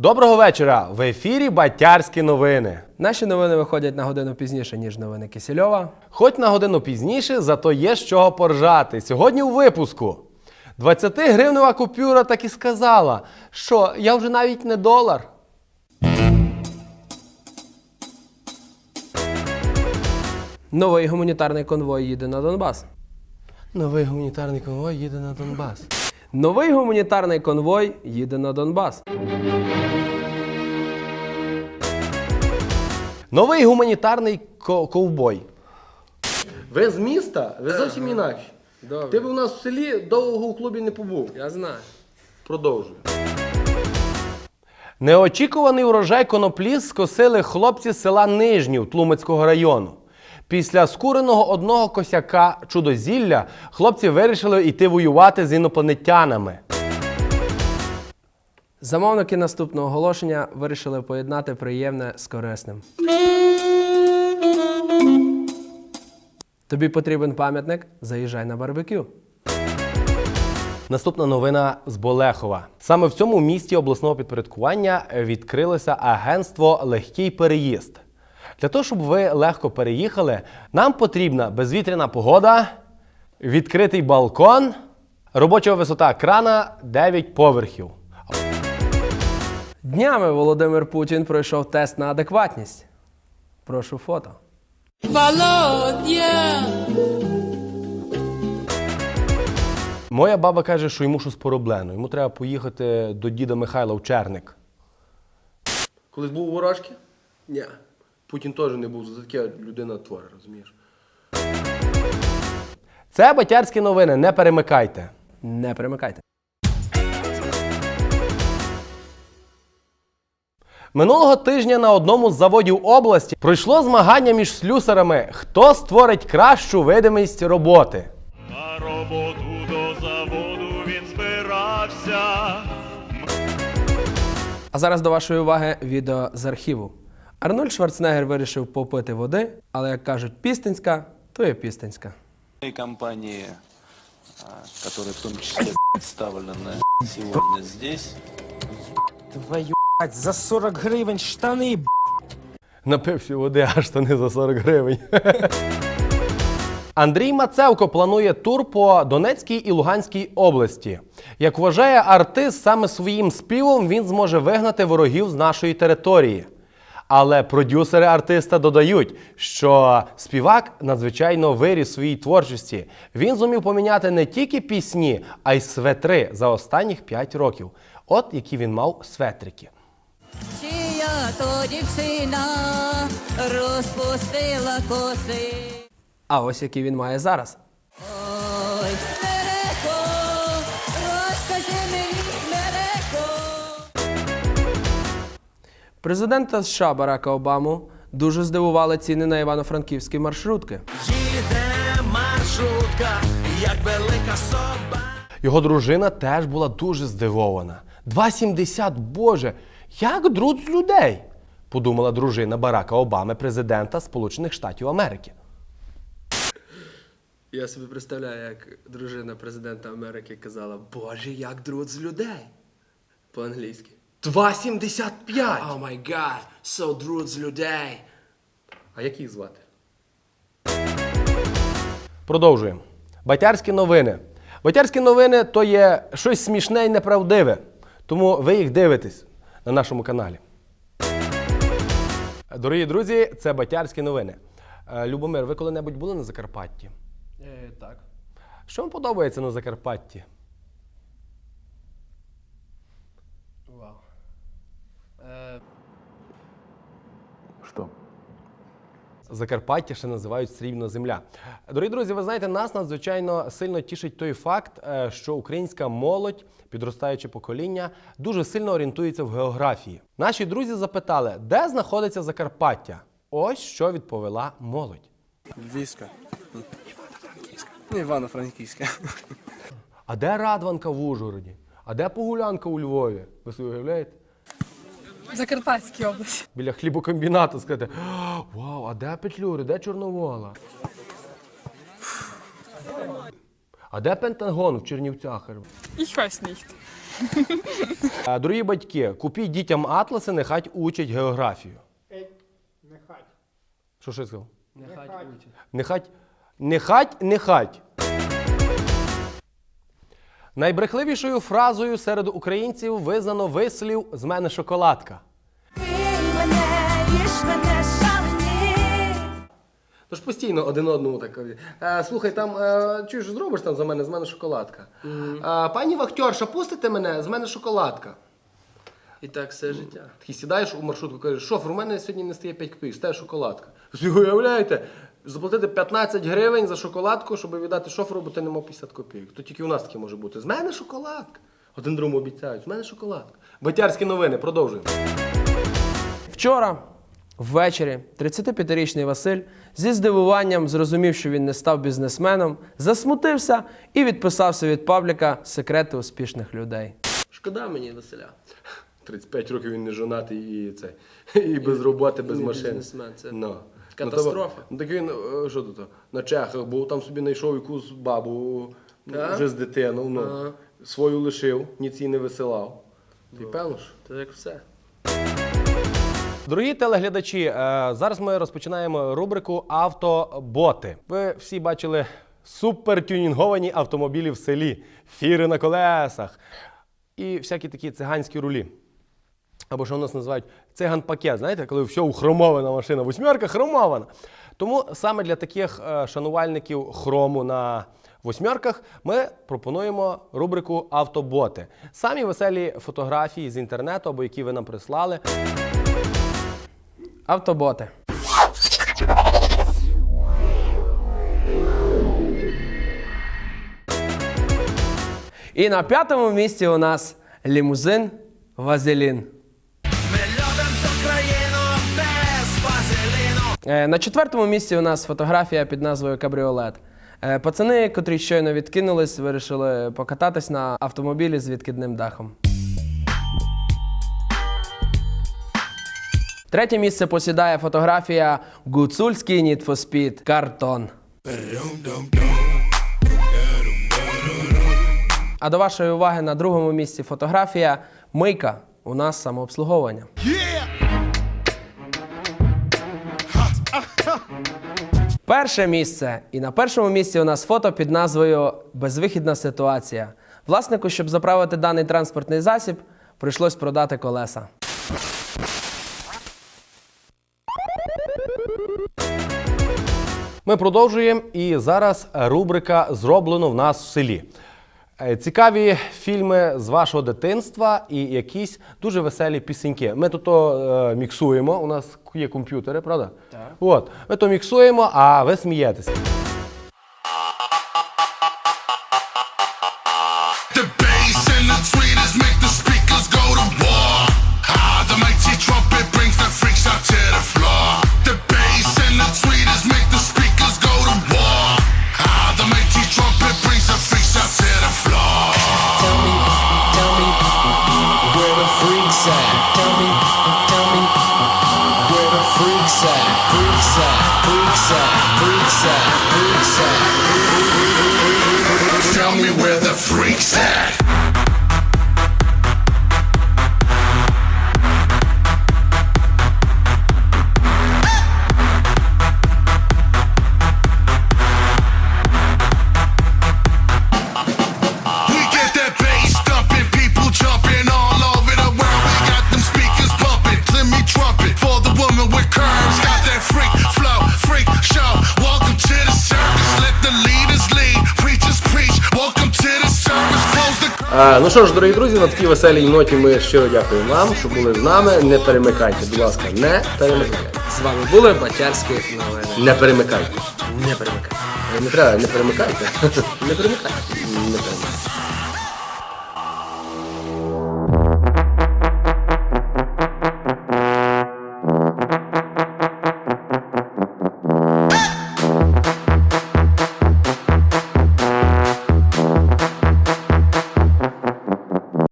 Доброго вечора! В ефірі Батярські новини. Наші новини виходять на годину пізніше, ніж новини Кисельова. Хоч на годину пізніше, зато є з чого поржати. Сьогодні у випуску. 20-гривнева купюра так і сказала, що я вже навіть не долар. Новий гуманітарний конвой їде на Донбас. Новий гуманітарний конвой їде на Донбас. Новий гуманітарний конвой їде на Донбас. Новий гуманітарний ко- ковбой. Ви з міста? Ви зовсім інакші. Добре. Ти б у нас в селі довго у клубі не побув. Я знаю. Продовжуй. Неочікуваний урожай коноплі скосили хлопці з села Нижнів Тлумацького району. Після скуреного одного косяка чудозілля хлопці вирішили йти воювати з інопланетянами. Замовники наступного оголошення вирішили поєднати приємне з корисним. Тобі потрібен пам'ятник? Заїжджай на барбекю. Наступна новина з Болехова. Саме в цьому місті обласного підпорядкування відкрилося агентство Легкий переїзд. Для того, щоб ви легко переїхали, нам потрібна безвітряна погода, відкритий балкон, робоча висота крана 9 поверхів. Днями Володимир Путін пройшов тест на адекватність. Прошу фото. Володя, Моя баба каже, що йому щось пороблено. Йому треба поїхати до діда Михайла в Черник. Колись був у Ворожки? Ні. Путін теж не був, за таке людина твори, розумієш? Це батярські новини, не перемикайте. Не перемикайте. Минулого тижня на одному з заводів області пройшло змагання між слюсарами, хто створить кращу видимість роботи. На роботу до заводу він збирався. А зараз до вашої уваги відео з архіву. Арнольд Шварценеггер вирішив попити води, але як кажуть пістинська, то є пістинська. Компании, а, которые в том числе представлены сегодня здесь, Твою мать, за 40 гривень штани, б***ь. Напився води, а штани за 40 гривень. Андрій Мацевко планує тур по Донецькій і Луганській області. Як вважає артист, саме своїм співом він зможе вигнати ворогів з нашої території. Але продюсери артиста додають, що співак надзвичайно виріс своїй творчості. Він зумів поміняти не тільки пісні, а й светри за останніх 5 років. От які він мав светрики. чия то дівчина розпустила коси. А ось який він має зараз. Ой, Смереко, розкажи мені, Смереко. Президента США Барака Обаму дуже здивували ціни на івано-франківські маршрутки. Їде маршрутка, як велика соба. Його дружина теж була дуже здивована. 2,70, боже, як друт з людей, подумала дружина Барака Обами, президента Сполучених Штатів Америки. Я собі представляю, як дружина президента Америки казала: Боже, як друт з людей. По-англійськи. 2,75! О май гад, so друт з людей. А як їх звати? Продовжуємо. Батярські новини. Батярські новини то є щось смішне і неправдиве. Тому ви їх дивитесь на нашому каналі. Дорогі друзі, це Батярські новини. Е, Любомир, ви коли-небудь були на Закарпатті? Е, так. Що вам подобається на Закарпатті? Вау. Е, Закарпаття ще називають срібна земля. Дорогі друзі, ви знаєте, нас надзвичайно сильно тішить той факт, е, що українська молодь, підростаюче покоління, дуже сильно орієнтується в географії. Наші друзі запитали, де знаходиться Закарпаття. Ось що відповіла молодь. Львівська. Івано-Франківська. А де Радванка в Ужгороді? А де Погулянка у Львові? Ви собі уявляєте? Закарпатській області. Біля хлібокомбінату сказати, вау, а де Петлюри, де Чорновола? А де Пентагон в Чернівцях? Е, Дорогі батьки, купіть дітям атласи, нехай учать географію. Нехай. Що що я сказав? Учить. Нехай, нехай, нехай. Найбрехливішою фразою серед українців визнано вислів з мене шоколадка. Тож постійно один одному так кажуть. «Е, слухай, там е, чуєш, зробиш там за мене, з мене шоколадка. «Е, пані вахтерша, пустите мене, з мене шоколадка. І так все життя. Такий сідаєш у маршрутку, кажеш, шофер, у мене сьогодні не стає 5 копійок, стає шоколадка. Ви уявляєте, заплатити 15 гривень за шоколадку, щоб віддати шоферу, бо ти не мав 50 копійок. То тільки у нас таке може бути. З мене шоколадка. Один другому обіцяють, з мене шоколадка. Батярські новини, продовжуємо. Вчора, ввечері, 35-річний Василь зі здивуванням зрозумів, що він не став бізнесменом, засмутився і відписався від пабліка секрети успішних людей. Шкода мені Василя. 35 років він не жонатий і це. І без роботи, без машини. бізнесмен, це Ну. Катастрофа. Ну, так він, е, що тут, на Чехах був, там собі знайшов якусь бабу Так? вже з дитину, ну, Ага. свою лишив, ніц їй не висилав. Ти певно ж? Це як все. Дорогі телеглядачі, е, зараз ми розпочинаємо рубрику Автоботи. Ви всі бачили супертюнінговані автомобілі в селі, фіри на колесах і всякі такі циганські рулі. Або що у нас називають циган-пакет, знаєте, коли все ухромована машина, восьмерка хромована. Тому саме для таких е, шанувальників хрому на восьмерках ми пропонуємо рубрику Автоботи. Самі веселі фотографії з інтернету або які ви нам прислали. Автоботи. І на п'ятому місці у нас лімузин Вазелін. На четвертому місці у нас фотографія під назвою Кабріолет. Е, Пацани, котрі щойно відкинулись, вирішили покататись на автомобілі з відкидним дахом. Третє місце посідає фотографія Гуцульський Need for Speed Картон. А до вашої уваги на другому місці фотографія Мийка. У нас самообслуговування. Перше місце. І на першому місці у нас фото під назвою Безвихідна ситуація. Власнику, щоб заправити даний транспортний засіб, прийшлось продати колеса. Ми продовжуємо, і зараз рубрика Зроблено в нас в селі. Е, Цікаві фільми з вашого дитинства і якісь дуже веселі пісеньки. Ми тут то, е, міксуємо. У нас є комп'ютери, правда? Так. От, ми то міксуємо, а ви смієтеся. Ну що ж, дорогі друзі, на такій веселій ноті ми щиро дякуємо вам, що були з нами. Не перемикайте, будь ласка, не перемикайте. З вами були Батярські новини. Не перемикайте. Не перемикайте. Не треба, не перемикайте. Не перемикайте. Не перемикайте.